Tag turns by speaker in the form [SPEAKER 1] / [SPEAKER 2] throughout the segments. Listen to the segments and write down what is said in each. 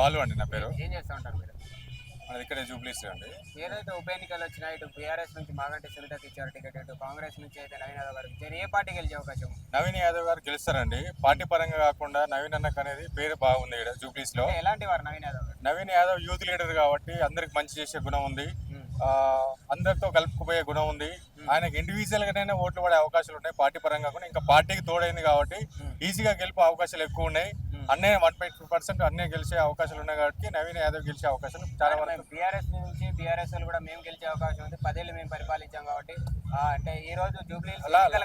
[SPEAKER 1] బాలు అండి నా పేరు.
[SPEAKER 2] ఏం చేస్తూ ఉంటారు మీరు?
[SPEAKER 1] మనది ఇక్కడే జూబ్లీస్ అండి.
[SPEAKER 2] ఏదైతే ఉప ఎన్నికలు వచ్చినాయి ఇటు బీఆర్ఎస్ నుంచి మాగంటి సునీతకి ఇచ్చారు టికెట్ ఇటు కాంగ్రెస్ నుంచి అయితే నవీన్ యాదవ్ గారికి ఇచ్చారు. ఏ పార్టీ గెలిచే అవకాశం? ఉంది?
[SPEAKER 1] నవీన్ యాదవ్ గారు గెలుస్తారండి. పార్టీ పరంగా కాకుండా నవీన్ అన్నకు అనేది పేరు బాగుంది ఇక్కడ జూబ్లీస్లో
[SPEAKER 2] అంటే ఎలాంటి వారు నవీన్ యాదవ్ గారు?
[SPEAKER 1] నవీన్ యాదవ్ యూత్ లీడర్ కాబట్టి అందరికి మంచి చేసే గుణం ఉంది.
[SPEAKER 2] ఉమ్.
[SPEAKER 1] ఆ, అందరితో కలుపుకుపోయే గుణం ఉంది. ఆయనకి ఇండివిజువల్ గానే ఓట్లు పడే అవకాశాలు ఉన్నాయి. పార్టీ పరంగా కూడా ఇంకా పార్టీకి తోడైంది కాబట్టి. ఈజీగా గెలిపే అవకాశాలు ఎక్కువ ఉన్నాయి. అన్నే వన్ పాయింట్ పర్సెంట్ అన్నే గెలిచే అవకాశాలు ఉన్నాయి కాబట్టి నవీన్ యాదవ్ గెలిచే అవకాశాలు చాలా వరకు
[SPEAKER 2] బీఆర్ఎస్ నుంచి బీఆర్ఎస్ కూడా మేము గెలిచే అవకాశం ఉంది పదేళ్ళు మేము పరిపాలించాం కాబట్టి అంటే ఈ రోజు జూబ్లీ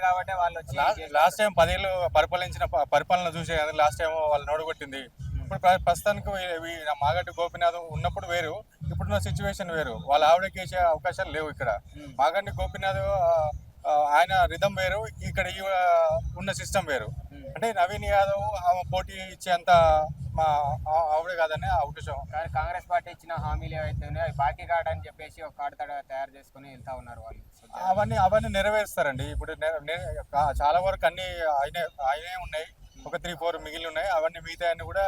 [SPEAKER 2] కాబట్టి వాళ్ళు వచ్చి.
[SPEAKER 1] లాస్ట్ టైం పదేళ్ళు పరిపాలించిన పరిపాలన చూసే లాస్ట్ టైం వాళ్ళు నోడగొట్టింది ఇప్పుడు ప్ర- ప్రస్తుతానికి మాగంటి గోపినాథ్ ఉన్నప్పుడు వేరు ఇప్పుడున్న సిచ్యువేషన్ వేరు వాళ్ళ ఆవిడకి వేసే అవకాశాలు లేవు ఇక్కడ. మాగంటి గోపినాథ్ ఆయన రిధం వేరు ఇక్కడ ఉన్న సిస్టమ్ వేరు. అంటే నవీన్ యాదవ్ ఆమె పోటీ ఇచ్చేంత మా ఆవిడ కాదని అవకాశం
[SPEAKER 2] కానీ కాంగ్రెస్ పార్టీ ఇచ్చిన హామీలు ఏవైతే ఉన్నాయో అవి బాకీ కార్డ్ అని చెప్పేసి ఒక కార్డు తయారు చేసుకుని వెళ్తా ఉన్నారు వాళ్ళు.
[SPEAKER 1] అవన్నీ అవన్నీ నెరవేరుస్తారండి. ఇప్పుడు చాలా వరకు అన్ని ఆయనే ఆయనే ఉన్నాయి. ఒక త్రీ ఫోర్ మిగిలి ఉన్నాయి. అవన్నీ మిగతా అన్ని కూడా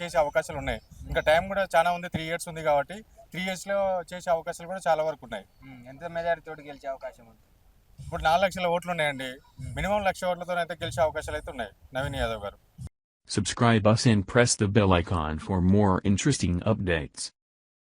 [SPEAKER 1] చేసే అవకాశాలు ఉన్నాయి. ఇంకా టైం కూడా చాలా ఉంది. త్రీ ఇయర్స్ ఉంది కాబట్టి త్రీ ఇయర్స్లో చేసే అవకాశాలు కూడా చాలా వరకు ఉన్నాయి.
[SPEAKER 2] ఎంత మెజారిటీ తోటి గెలిచే అవకాశం ఉంది?
[SPEAKER 1] ఇప్పుడు నాలుగు లక్షల ఓట్లు ఉన్నాయండి మినిమం లక్ష ఓట్లతో అయితే గెలిచే అవకాశాలు అయితే ఉన్నాయి నవీన్ యాదవ్ గారు
[SPEAKER 3] Subscribe us and press the bell icon for more interesting updates.